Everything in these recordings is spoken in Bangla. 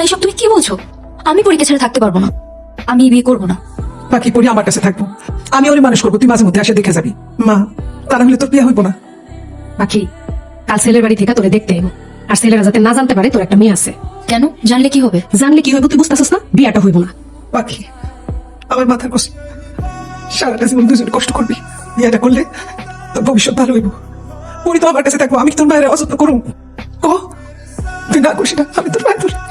মা এসব তুমি কি বলছো? আমি পরীক্ষা ছেড়ে থাকতে পারব না। আমি বিয়ে করব না। বাকি পড়ি আমার কাছে থাকব। আমি ওরে মানুষ করব তুই মাঝে মধ্যে আসে দেখে যাবি। মা তা না হলে তোর বিয়ে হইব না। পাখি কাল ছেলের বাড়ি থেকে তোরে দেখতে আর ছেলেরা যাতে না জানতে পারে তোর একটা মেয়ে আছে। কেন? জানলে কি হবে? জানলে কি হইব তুই বুঝতেছিস না? বিয়াটা হইব না। বাকি আমার মাথার কষ্ট। সারাটা জীবন দুজন কষ্ট করবি। বিয়েটা করলে তোর ভবিষ্যৎ ভালো হইব। পড়ি তো আমার কাছে থাকব আমি তোর মায়ের অযত্ন করুম? ক তুই না করিস না আমি তোর মায়ের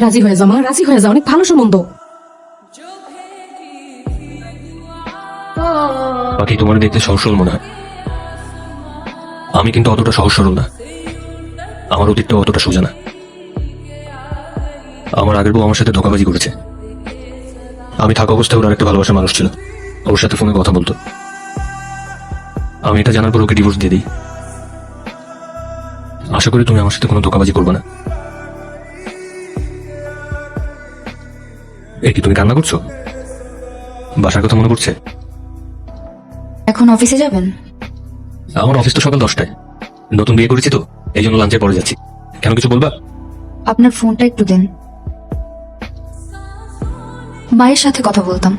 রাজি হয়ে যা মা রাজি হয়ে যা অনেক ভালো সম্বন্ধ। বাকি তোমার দেখতে সহজ সরল মনে হয়। আমি কিন্তু অতটা সহজ সরল না। আমার অতীতটা অতটা সোজা না। আমার আগের বউ আমার সাথে ধোকাবাজি করেছে। আমি থাকা অবস্থায় ওর আরেকটা ভালোবাসা মানুষ ছিল। ওর সাথে ফোনে কথা বলতো। আমি এটা জানার পর ওকে ডিভোর্স দিয়ে দিই। আশা করি তুমি আমার সাথে কোনো ধোকাবাজি করবে না। এ কি তুমি কান্না করছ? বাসার কথা মনে পড়ছে? এখন অফিসে যাবেন? আমার অফিস তো সকাল দশটায়। নতুন বিয়ে করেছি তো এই জন্য লাঞ্চের পরে যাচ্ছি। কেন কিছু বলবা? আপনার ফোনটা একটু দেন। মায়ের সাথে কথা বলতাম।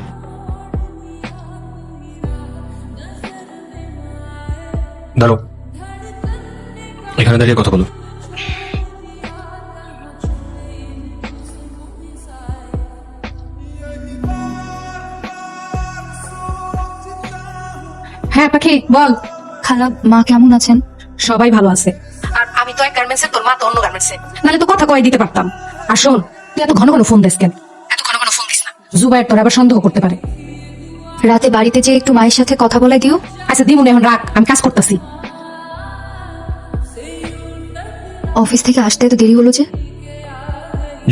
দাঁড়ো এখানে দাঁড়িয়ে কথা বলো। হ্যাঁ পাখি বল। খালা মা কেমন আছেন? সবাই ভালো আছে। আর আমি তো এক গার্মেন্টসে তোর মা তো অন্য গার্মেন্টসে নাহলে তো কথা কয়ে দিতে পারতাম। আর শোন তুই এত ঘন ঘন ফোন দিস কেন? এত ঘন ঘন ফোন দিস না। তোর আবার সন্দেহ করতে পারে। রাতে বাড়িতে যে একটু মায়ের সাথে কথা বলে দিও। আচ্ছা দিমুন এখন রাখ আমি কাজ করতেছি। অফিস থেকে আসতে এত দেরি হলো যে?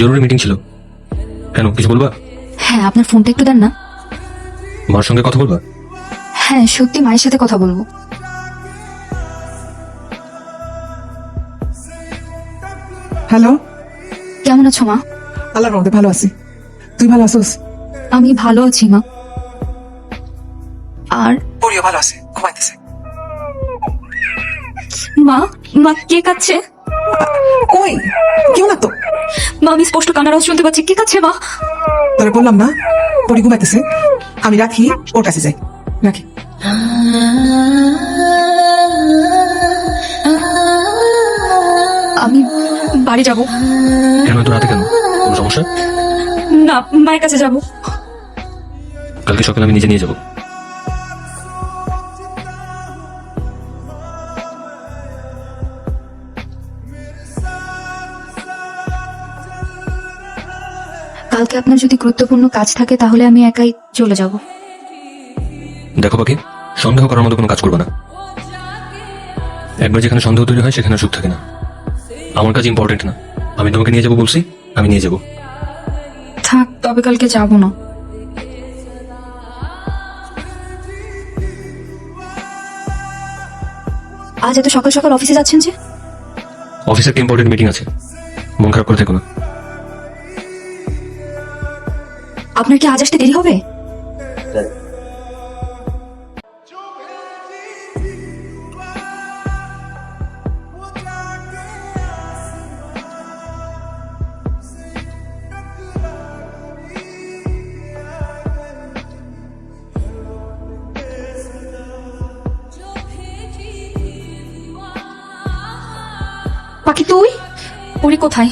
জরুরি মিটিং ছিল। কেন কিছু বলবা? হ্যাঁ আপনার ফোনটা একটু দেন না। মার সঙ্গে কথা বলবা? হ্যাঁ সত্যি মায়ের সাথে কথা বলব। হ্যালো? কেমন আছো মা? আল্লাহর রহমতে ভালো আছি। তুই ভালো আছিস? আমি ভালো আছি মা। আর? পড়িও ভালো আছে ঘুমাইতেছে। মা মা কে কাচ্ছে ওই কেউ না তো। মা আমি স্পষ্ট কান্নার আওয়াজ শুনতে পাচ্ছি। কে কাচ্ছে মা? তোরে বললাম না পড়ি ঘুমাইতেছে। আমি রাখি ওর কাছে যাই। রাখি আমি বাড়ি যাব। কেন এত রাতে কেন? কোনো সমস্যা? না মায়ের কাছে যাব। কালকে সকালে আমি নিজে নিয়ে যাব। কালকে আপনার যদি গুরুত্বপূর্ণ কাজ থাকে তাহলে আমি একাই চলে যাব। দেখো পাখি সন্দেহ করার মতো কোনো কাজ করবে না। একবার যেখানে সন্দেহ তৈরি হয় সেখানে সুখ থাকে না। আমার কাজ ইম্পর্টেন্ট না। আমি তোমাকে নিয়ে যাব বলছি আমি নিয়ে যাব। থাক তবে কালকে যাব না। আজ এত সকাল সকাল অফিসে যাচ্ছেন যে? অফিসের একটা ইম্পর্টেন্ট মিটিং আছে। মন খারাপ করে থেকো না। আপনার কি আজ আসতে দেরি হবে? পাখি তুই? পরি কোথায়?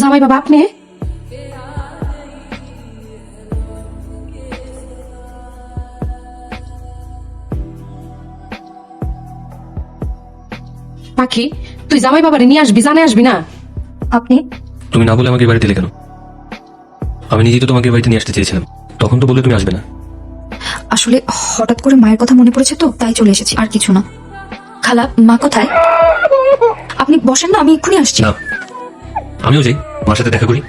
জামাই বাবা আপনি? পাখি তুই জামাই বাবারে নিয়ে আসবি জানে আসবি না? আপনি? তুমি না বলে আমাকে বাড়িতে এলে কেন? আমি নিজেই তো তোমাকে বাড়িতে নিয়ে আসতে চেয়েছিলাম। তখন তো বলে তুমি আসবে না। আসলে হঠাৎ করে মায়ের কথা মনে পড়েছে তো তাই চলে এসেছি আর কিছু না। খালা মা কোথায়? আপনি বসেন না আমি এক্ষুনি আসছি। না আমিও যাই মার সাথে দেখা করি।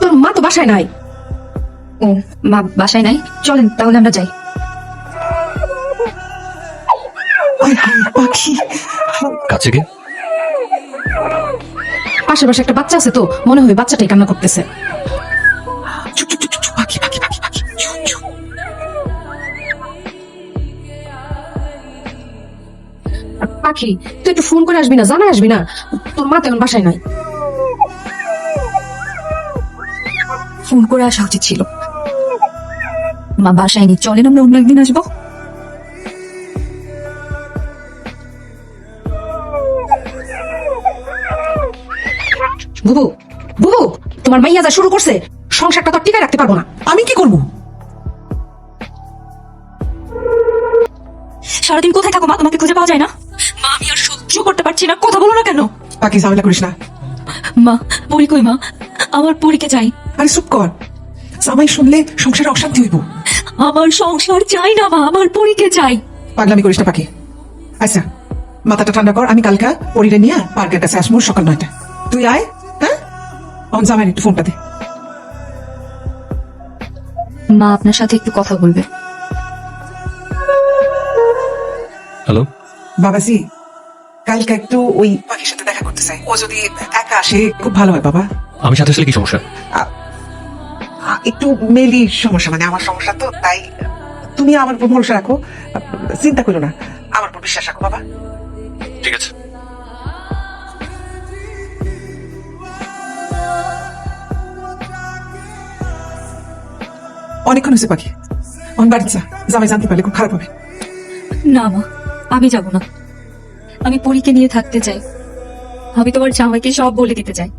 তোর মা তো বাসায় নাই। ও মা বাসায় নাই? চলেন তাহলে আমরা যাই। কাছে কে? আশেপাশে একটা বাচ্চা আছে তো, মনে হয় বাচ্চাটাই কান্না করতেছে। পাখি, তুই একটু ফোন করে আসবি না? জানা আসবি না? তোর মা তেমন বাসায় নাই। ফোন করে আসা উচিত ছিল। মা বাসায় নি চলেন আমরা অন্য একদিন আসব। বুবু বুবু তোমার মাইয়া যা শুরু করছে সংসারটা তো টিকায় রাখতে পারব না। আমি কি করব? সারাদিন কোথায় থাকো মা? তোমাকে খুঁজে পাওয়া যায় না? মা আমি আর সহ্য করতে পারছি না। কথা বলো না কেন? পাখি ঝামেলা করিস না। মা পরি কই মা? আমার পরীকে চাই। আরে চুপ কর। জামাই শুনলে সংসারে অশান্তি হইব। আমার সংসার চাই না মা আমার পরীকে চাই। পাগলামি করিস না পাখি। আচ্ছা মাথাটা ঠান্ডা কর। আমি কালকা পরিরে নিয়ে পার্কের কাছে আসব সকাল নয়টা তুই আয় আমার জামাই একটু ফোনটা দে। মা আপনার সাথে একটু কথা বলবে। হ্যালো? বাবাজি কালকে একটু ওই পাখির সাথে দেখা করতে চাই। ও যদি একা আসে খুব ভালো হয় বাবা। আমি সাথে আসলে কি সমস্যা? একটু মেলি সমস্যা মানে আমার সমস্যা তো তাই তুমি আমার উপর ভরসা রাখো। চিন্তা করো না আমার উপর বিশ্বাস রাখো বাবা। ঠিক আছে। অনেকক্ষণ হয়েছে পাখি। অন বাড়ি যা। জামাই জানতে পারলে খুব খারাপ হবে। না মা আমি যাব না। আমি পরীকে নিয়ে থাকতে চাই। আমি তোমার জামাইকে সব বলে দিতে চাই।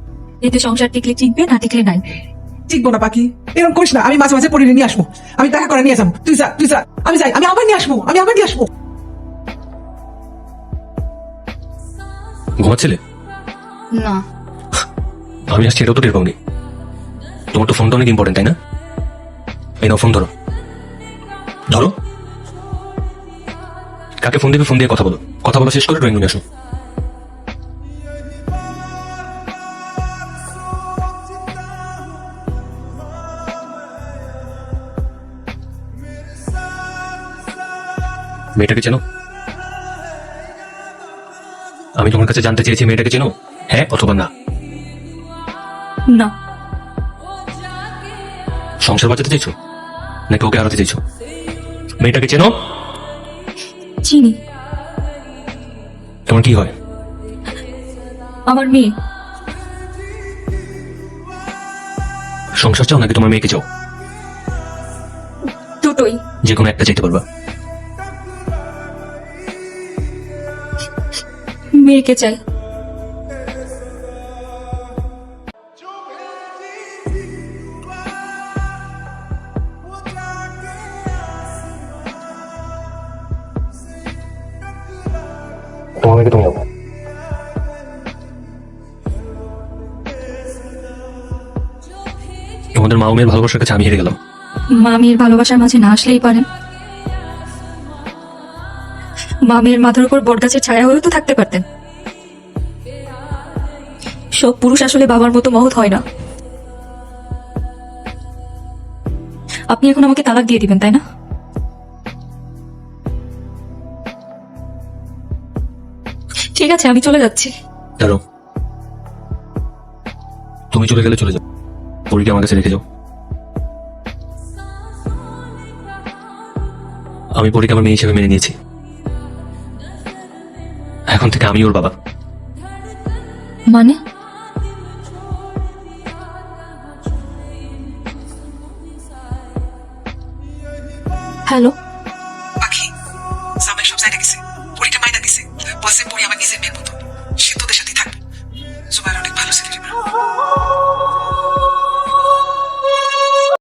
এতে সংসার টিকলে টিকবে না টিকলে নাই। ঠিকবো না পাখি। এরকম করিস না। আমি মাঝে মাঝে পরিরে নিয়ে আসব। আমি দেখা করে নিয়ে যাব। তুই যা তুই যা। আমি যাই। আমি আবার নিয়ে আসব। আমি আবার নিয়ে আসব। ঘুমাচ্ছিলে? না। আমি আসছি এটাও তো টের পাওনি। তোমার তো ফোনটা অনেক ইম্পর্টেন্ট তাই না? এই নাও ফোন ধরো। ধরো। কাকে ফোন দিবে ফোন দিয়ে কথা বলো। কথা বলা শেষ করে ড্রয়িং রুমে আসো। মেয়েটাকে চেনো? আমি তোমার কাছে জানতে চেয়েছি, মেয়েটাকে চেনো? হ্যাঁ অথবা না? না। সংসার বাঁচাতে চাইছো? নাকি ওকে হারাতে চাইছো? মেয়েটাকে চেনো? চিনি। তোমার কি হয়? আমার মেয়ে। সংসার চাও নাকি তোমার মেয়েকে চাও? দুটোই। যে কোনো একটা চাইতে পারবা। মেয়েকে চাই। তোমার মেয়েকে তুমি যাব তোমাদের মা মেয়ের ভালোবাসার কাছে আমি হেরে গেলাম। মামির ভালোবাসার মাঝে না আসলেই পারেন মামির মাথার উপর বটগাছের ছায়া হয়েও তো থাকতে পারতেন। সব পুরুষ আসলে বাবার মতো মহৎ হয় না। আপনি এখন আমাকে তালাক দিয়ে দিবেন তাই না? ঠিক আছে আমি চলে যাচ্ছি। দাঁড়ো তুমি চলে গেলে চলে যাও। পরীকে আমার কাছে রেখে যাও। আমি পরীকে আমার মেয়ে হিসেবে মেনে নিয়েছি। এখন থেকে আমি ওর বাবা। মানে? হ্যালো?